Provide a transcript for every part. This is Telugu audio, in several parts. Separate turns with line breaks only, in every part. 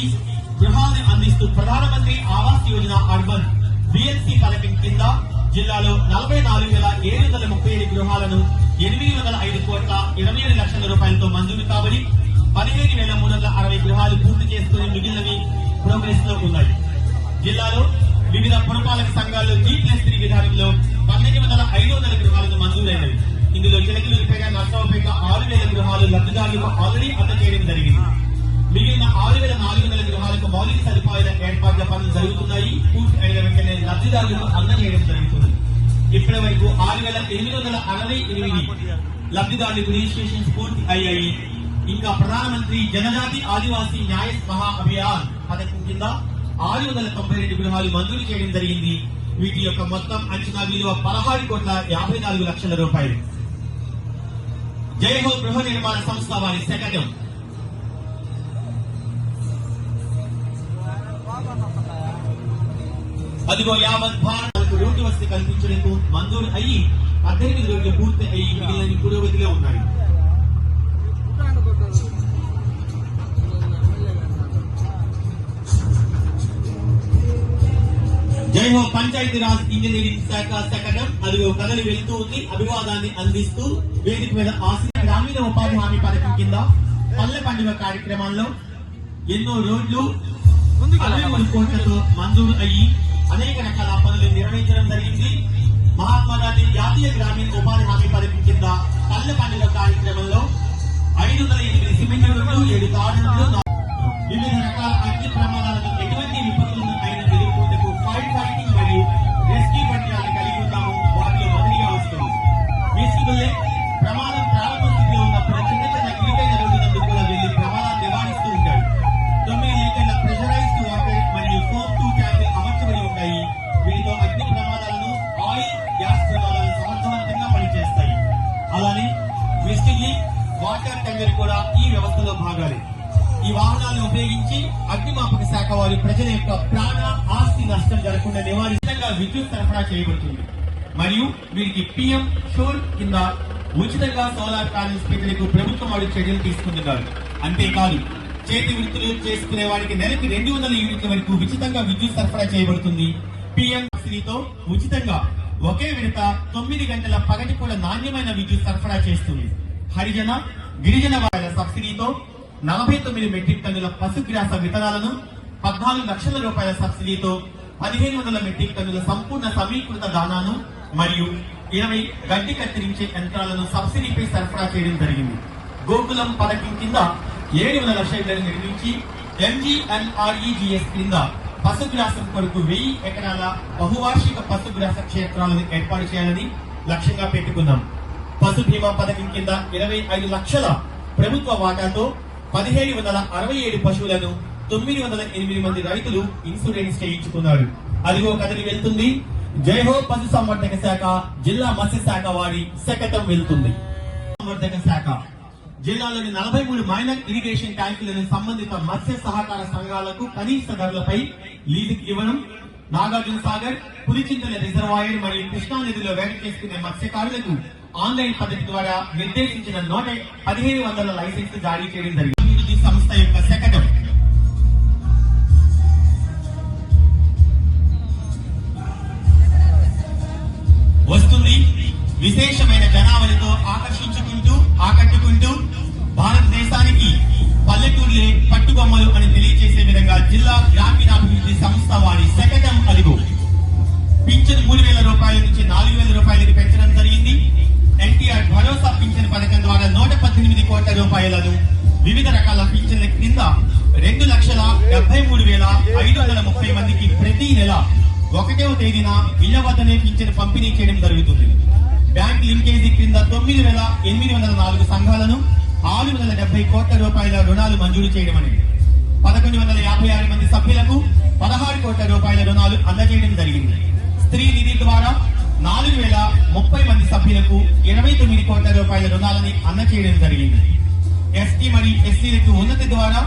మందికి గృహాలను అందిస్తూ ప్రధానమంత్రి ఆవాస్ యోజన అర్బన్ బిఎల్సి పథకం కింద జిల్లాలో నలభై నాలుగు వేల ఏడు వందల ముప్పై ఏడు గృహాలను ఎనిమిది వందల ఐదు కోట్ల ఇరవై ఏడు లక్షల రూపాయలతో మంజూరు కావని పదిహేను వేల మూడు వందల అరవై గృహాలు పూర్తి చేసుకుని మిగిలినవి ప్రోగ్రెస్లో ఉన్నాయి. జిల్లాలో వివిధ పురపాలక సంఘాల్లో జీ ప్లస్ త్రీ విధానంలో పన్నెండు వందల ఐదు వందల గృహాలకు మంజూరైనవి. ఇందులో చిలకలూరిపేట నర్సరావుపేట ఆరు వేల గృహాలు లబ్ధిదారులకు ఆల్రెడీ అందజేయడం జరిగింది. మిగిలిన ఆరు వేల నాలుగు వందల గృహాలకు మౌలిక సదుపాయాల ఏర్పాట్ల పనులు జరుగుతున్నాయి. పూర్తి అయిన వెంటనే లబ్ధిదారులకు అందజేయడం జరుగుతుంది. ఇప్పటి వరకు ఆరు వేల ఎనిమిది వందల అరవై ఎనిమిది లబ్ధిదారులకు రిజిస్ట్రేషన్ పూర్తి అయ్యాయి. ఇంకా ప్రధానమంత్రి జనజాతి ఆదివాసీ న్యాయ మహా అభియాన్ పథకం కింద ఆరు వందల తొంభై రెండు గృహాలు మంజూరు చేయడం జరిగింది. వీటి యొక్క మొత్తం అంచనా విలువ పదహారు కోట్ల యాభై నాలుగు లక్షల రూపాయలు. జయహో గృహ నిర్మాణ సంస్థ వారి శకటం. అదిగో యావత్ భారత్ రోడ్డు కల్పించడానికి మంజూరు అయ్యి పద్దెనిమిది రోజులు పూర్తి అయ్యి మిగిలిన పురోగతిలో ఉన్నాయి. జైహో పంచాయతీ రాజ్ ఇంజనీరింగ్ శాఖ శకటం. అదిగో కథలు వెళ్తూ ఉంది అభివాదాన్ని అందిస్తూ వేదిక మీద ఆశ్రయ గ్రామీణ ఉపాధి హామీ పథకం కింద పల్లె పండుగ కార్యక్రమంలో ఎన్నో రోడ్లు అరవై కోట్లతో మంజూరు అయ్యి అనేక రకాల పనులు నిర్వహించడం జరిగింది. మహాత్మా గాంధీ జాతీయ గ్రామీణ ఉపాధి హామీ పథకం కింద పల్లె పండుగ కార్యక్రమంలో ఐదు వందల ఎనిమిది సిమెంట్ ఏడు తాడు వివిధ రకాల వాటర్ కూడా ఈ వ్యవస్థలో భాగాలే. ఈ వాహనాలను ఉపయోగించి అగ్నిమాపక శాఖ వారి ప్రజల యొక్క ప్రాణ ఆస్తి నష్టం జరగకుండా నివారించగా విద్యుత్ సరఫరా చేయబడుతుంది. మరియు వీరికి పిఎం షోర్ కింద ఉచితంగా సోలార్ ప్యానెల్స్ పెట్టేందుకు ప్రభుత్వం వారు చర్యలు తీసుకుంటున్నారు. అంతేకాదు చేతి వృత్తులు చేసుకునే వారికి నెలకి రెండు వందల యూనిట్ల వరకు ఉచితంగా విద్యుత్ సరఫరా చేయబడుతుంది. పిఎం సబ్సిడీతో ఉచితంగా ఒకే విడత తొమ్మిది గంటల పగటి కూడా నాణ్యమైన విద్యుత్ సరఫరా చేస్తుంది. హరిజన గిరిజన వారి సబ్సిడీతో నలభై తొమ్మిది మెట్రిక్ టన్నుల పశుగ్రాస విత్తనాలను పద్నాలుగు లక్షల రూపాయల సబ్సిడీతో పదిహేను వందల మెట్రిక్ టన్నుల సంపూర్ణ సమీకృత దానాను మరియు ఇరవై గడ్డి కత్తిరించే యంత్రాలను సబ్సిడీపై సరఫరా చేయడం జరిగింది. గోకులం పథకం కింద ఏడు వందల షెడ్లను నిర్మించి ఎంజీఎన్ఆర్ఈజిఎస్ క్రింద పశుగ్రాసం కొరకు వెయ్యి ఎకరాల బహువార్షిక పశుగ్రాస క్షేత్రాలను ఏర్పాటు చేయాలని లక్ష్యంగా పెట్టుకున్నాం. పశు బీమా పథకం కింద ఇరవై ఐదు లక్షల ప్రభుత్వ వాటాతో పదిహేడు వందల అరవై ఏడు పశువులను తొమ్మిది వందల ఎనిమిది మంది రైతులు ఇన్సూరెన్స్ చేయించుకున్నారు. అదిగో కథని వెళ్తుంది. జయహో పశు సంవర్ధక శాఖ జిల్లా మత్స్య శాఖ వారి శకటం వెళ్తుంది. సంవర్ధక శాఖ. జిల్లాలోని నలభై మూడు మైనర్ ఇరిగేషన్ ట్యాంకులను సంబంధిత మత్స్య సహకార సంఘాలకు కనీస ధరలపై లీజుకి ఇవ్వడం నాగార్జున సాగర్ పులిచింతల రిజర్వాయర్ మరియు కృష్ణా నదిలో వేట చేసుకునే మత్స్యకారులకు ఆన్లైన్ పద్ధతి ద్వారా నిర్దేశించిన నూట పదిహేను వందల లైసెన్స్ జారీ చేయడం జరిగింది. అభివృద్ధి సంస్థ యొక్క శకటం. వస్తుంది. విశేషమైన జనావళితో ఆకర్షించుకుంటూ ఆకట్టుకుంటూ భారతదేశానికి పల్లెటూర్లే పట్టుబొమ్మలు అని తెలియజేసే విధంగా జిల్లా గ్రామీణాభివృద్ధి సంస్థ వారి శకటం అదుగు పింఛన్ మూడు వేల రూపాయల నుంచి నాలుగు వేల రూపాయలకి పెంచడం జరిగింది. ఎన్టీఆర్ భరోసా పింఛన్ పథకం ద్వారా నూట పద్దెనిమిది కోట్ల రూపాయలను వివిధ రకాల పింఛన్ల క్రింద రెండు లక్షల డెబ్బై మూడు వేల ఐదు వందల ముప్పై మందికి ప్రతి నెల ఒకటవ తేదీన ఇళ్ళ వద్దనే పింఛన్ పంపిణీ చేయడం జరుగుతుంది. బ్యాంక్ లింకేజీ క్రింద తొమ్మిది వేల ఎనిమిది వందల నాలుగు సంఘాలను ఆరు వందల డెబ్బై కోట్ల రూపాయల రుణాలు మంజూరు చేయడం అనేది. పదకొండు వందల యాభై ఆరు మంది సభ్యులకు పదహారు కోట్ల రూపాయల రుణాలు అందజేయడం జరిగింది. స్త్రీ నిధి ద్వారా నాలుగు వేల ముప్పై మంది సభ్యులకు ఇరవై తొమ్మిది కోట్ల రూపాయల రుణాలని అందచేయడం జరిగింది. ఎస్టీ మరియు ఎస్సీలకు ఉన్నతి ద్వారా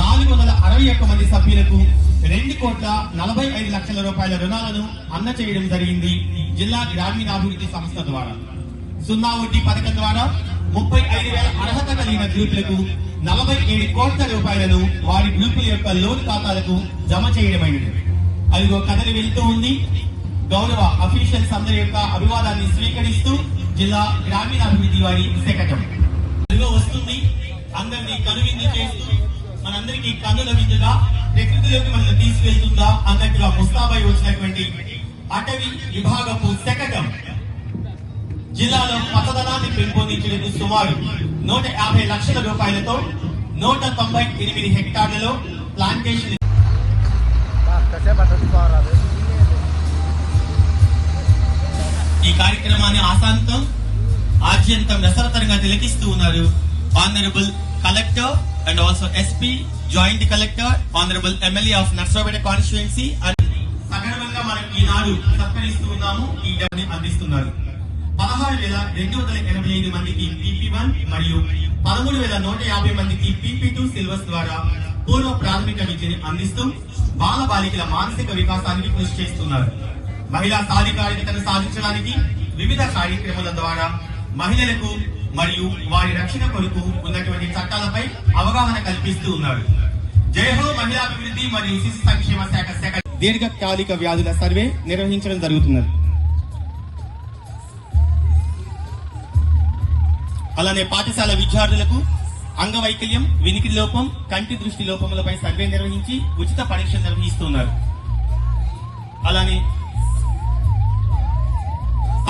నాలుగు వందల అరవై ఒక్క మంది సభ్యులకు రెండు కోట్ల నలభై ఐదు లక్షల రూపాయల రుణాలను అందచేయడం జరిగింది జిల్లా గ్రామీణాభివృద్ధి సంస్థ ద్వారా. సున్నా వడ్డీ పథకం ద్వారా ముప్పై ఐదు వేల అర్హత కలిగిన గ్రూపులకు నలభై ఏడు కోట్ల రూపాయలను వారి గ్రూపుల యొక్క లోన్ ఖాతాలకు జమ చేయడమైనది. అదిగో కథలు వెళ్తూ ఉంది. గౌరవ అఫీషియల్స్ అందరి యొక్క అభివాదాన్ని స్వీకరిస్తూ జిల్లా గ్రామీణాభివృద్ధి వారి శకటం. వస్తుంది. అందరినీ కనువిందు చేస్తూ మనందరికీ కన్నుల విందుగా ప్రకృతిలోకి మనల్ని తీసుకెళ్తుందా అన్నట్టుగా ముస్తాబై వచ్చినటువంటి అటవీ విభాగపు శకటం. జిల్లాలో పచ్చదనాన్ని పెంపొందించేందుకు సుమారు నూట యాభై లక్షల రూపాయలతో నూట తొంభై ఎనిమిది హెక్టార్లలో ప్లాంటేషన్ కార్యక్రమాన్ని ఆశాంతం ఆద్యంతం రసరతరంగా తిలకిస్తూ ఉన్నారు. Honourable collector and also SP joint collector honourable MLA of Narasaraopet constituency సగర్వంగా మనం ఈనాడు సత్కరిస్తూ ఉన్నాము ఈ డబ్బుని అందిస్తున్నారు. పదహారు వేల రెండు వందల ఎనభై ఐదు మందికి పీపీ వన్ మరియు పదమూడు వేల నూట యాభై మందికి పీపీ టూ సిలబస్ ద్వారా పూర్వ ప్రాథమిక విద్యని అందిస్తూ బాల బాలికల మానసిక వికాసానికి కృషి చేస్తున్నారు. మహిళా సాధికారికతను సాధించడానికి వివిధ కార్యక్రమాల ద్వారా మహిళలకు మరియు వారి రక్షణ కొరకు ఉన్నటువంటి చట్టాలపై అవగాహన కల్పిస్తూ ఉన్నారు జయహో మహిళాభివృద్ధి మరియు శిశు సంక్షేమ శాఖ శాఖ దీర్ఘకాలిక వ్యాధుల సర్వే నిర్వహించడం జరుగుతున్నది. అలానే పాఠశాల విద్యార్థులకు అంగవైకల్యం వినికి లోపం కంటి దృష్టి లోపములపై సర్వే నిర్వహించి ఉచిత పరీక్ష నిర్వహిస్తున్నారు. అలానే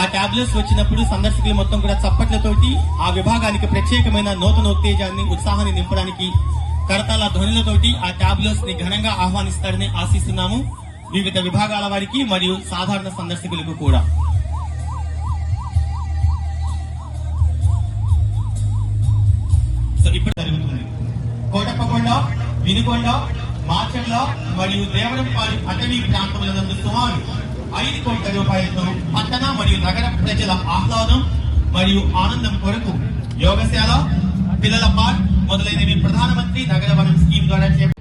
ఆ టాబ్లెట్స్ వచ్చినప్పుడు సందర్శకులు మొత్తం కూడా చప్పట్లతోటి ఆ విభాగానికి ప్రత్యేకమైన నూతన ఉత్తేజాన్ని ఉత్సాహాన్ని నింపడానికి కరతాల ధ్వనులతోటి ఆ టాబ్లెట్స్ని ఘనంగా ఆహ్వానిస్తారని ఆశిస్తున్నాము వివిధ విభాగాల వారికి మరియు సాధారణ సందర్శకులకు కూడా. ఇప్పుడు జరుగుతుంది. కోటప్పకొండ వినుకొండ మాచర్ల మరియు దేవరంపాలి అటవీ ప్రాంతముల సుమారు ఐదు కోట్ల రూపాయలతో పట్టణ మరియు నగర ప్రజల ఆహ్లాదం మరియు ఆనందం కొరకు యోగశాల పిల్లల పార్క్ మొదలైనవి ప్రధానమంత్రి నగర వనం స్కీమ్ ద్వారా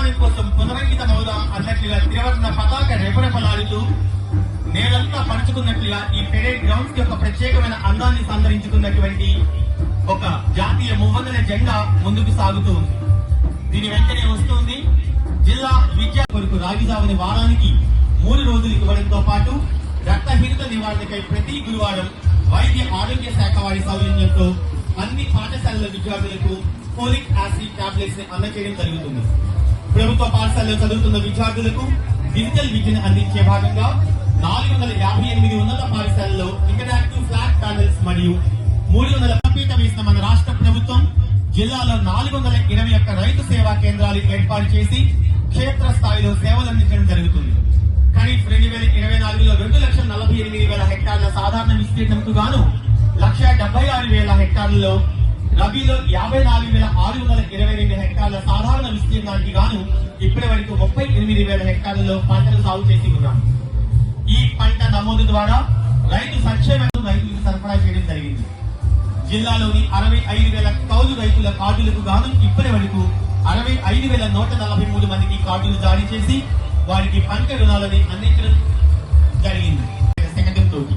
జాతి కోసం పునరంకితమవుదాం అన్నట్లుగా త్రివర్ణ పతాక రెపరెపలాడుతూ నేలంతా పంచుకున్నట్లుగా ఈ పెరేడ్ గ్రౌండ్స్ యొక్క ప్రత్యేకమైన అందాన్ని సంతరించుకున్నటువంటి ఒక జాతీయ మువ్వందల జెండా ముందుకు సాగుతూ ఉంది. దీని వెంటనే వస్తుంది. జిల్లా విద్యా కొరకు రాగిజావని వారానికి మూడు రోజులు ఇవ్వడంతో పాటు రక్తహీనత నివారణకై ప్రతి గురువారం వైద్య ఆరోగ్య శాఖ వారి సౌజన్యంతో అన్ని పాఠశాలల విద్యార్థులకు ఫోలిక్ యాసిడ్ టాబ్లెట్స్ని అందచేయడం జరుగుతుంది. ప్రభుత్వ పాఠశాలలో చదువుతున్న విద్యార్థులకు డిజిటల్ విద్యను అందించే భాగంగా నాలుగు వందల యాభై ఎనిమిది ఉన్నత పాఠశాలలో ఇంటరాక్టివ్ ఫ్లాట్ ప్యానెల్స్ మరియు మూడు వందల పీట వేసిన మన రాష్ట్ర ప్రభుత్వం జిల్లాలో నాలుగు వందల ఇరవై ఒక్క రైతు సేవా కేంద్రాలు ఏర్పాటు చేసి క్షేత్ర స్థాయిలో సేవలు అందించడం జరుగుతుంది. ఖరీఫ్ రెండు వేల ఇరవై నాలుగులో రెండు లక్షల నలభై ఎనిమిది వేల హెక్టార్ల సాధారణ విస్తీర్ణంకు గాను లక్ష డెబ్బై ఆరు వేల హెక్టార్లలో రబీలో యాభై నాలుగు వేల ఆరు వందల ఇరవై రెండు హెక్టార్ల సాధారణ విస్తీర్ణానికి గాను ఇప్పటి వరకు ముప్పై ఎనిమిది వేల హెక్టార్లలో పంటలు సాగు చేసి ఉన్నారు ఈ పంట నమోదు ద్వారా రైతు సంక్షేమం రైతులకు సరఫరా చేయడం జరిగింది. జిల్లాలోని అరవై ఐదు వేల కౌలు రైతుల కార్డులకు గాను ఇప్పటి వరకు అరవై ఐదు వేల నూట నలభై మూడు మందికి కార్డులు జారీ చేసి వారికి పంట రుణాలని అందించడం జరిగింది. సెకండ్ తోటి.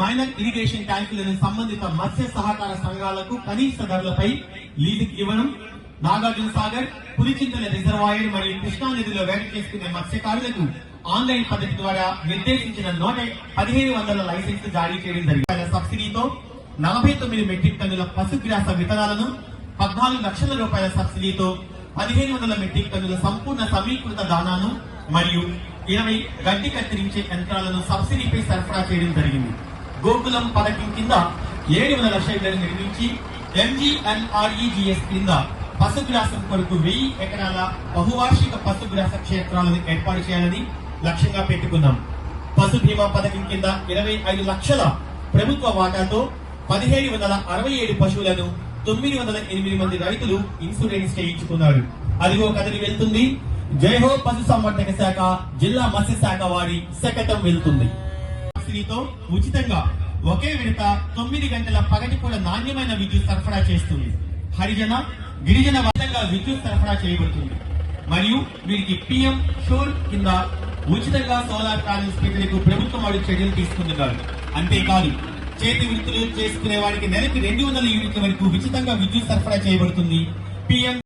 మైనర్ ఇరిగేషన్ ట్యాంకులను సంబంధిత మత్స్య సహకార సంఘాలకు కనీస ధరలపై లీజుకి ఇవ్వడం నాగార్జున సాగర్ పులిచింతల రిజర్వాయర్ మరియు కృష్ణా నదిలో వేట చేసుకునే మత్స్యకారులకు ఆన్లైన్ పద్ధతి ద్వారా నిర్దేశించిన నూట పదిహేను వందల లైసెన్స్ జారీ చేయడం జరిగింది. సబ్సిడీతో నలభై తొమ్మిది మెట్రిక్ టన్నుల పశుగ్రాస విత్తనాలను పద్నాలుగు లక్షల రూపాయల సబ్సిడీతో పదిహేను వందల మెట్రిక్ టన్నుల సంపూర్ణ సమీకృత దానాను మరియు ఇరవై గడ్డి కత్తిరించే యంత్రాలను సబ్సిడీపై సరఫరా చేయడం జరిగింది. గోకులం పథకం కింద ఏడు వందల షెడ్లను నిర్మించి ఎంజీఎన్ఆర్ఈజిఎస్ కింద పశుగ్రాసం కొరకు వెయ్యి ఎకరాల బహువార్షిక పశుగ్రాస క్షేత్రాలను ఏర్పాటు చేయాలని లక్ష్యంగా పెట్టుకున్నాం. పశు బీమా పథకం కింద ఇరవై ఐదు లక్షల ప్రభుత్వ వాటాతో పదిహేడు వందల అరవై ఏడు పశువులను తొమ్మిది వందల ఎనిమిది మంది రైతులు ఇన్సూరెన్స్ చేయించుకున్నారు. అదిగో కదిలి వెళ్తుంది. జయహో పశు సంవర్ధక శాఖ జిల్లా మత్స్య శాఖ వారి శకటం వెళ్తుంది. సబ్సిడీతో ఉచితంగా ఒకే విడత తొమ్మిది గంటల పగటి కూడా నాణ్యమైన విద్యుత్ సరఫరా చేస్తుంది. హరిజన గిరిజన వర్గంగా విద్యుత్ సరఫరా చేయబడుతుంది. మరియు వీరికి పిఎం షోర్ కింద ఉచితంగా సోలార్ ప్యానెల్స్ పెట్టేందుకు ప్రభుత్వం వాడు చర్యలు తీసుకుంటున్నారు అంతేకాదు చేతి వృత్తులు చేసుకునే వారికి నెలకి రెండు వందల యూనిట్ల వరకు ఉచితంగా విద్యుత్ సరఫరా చేయబడుతుంది. పిఎం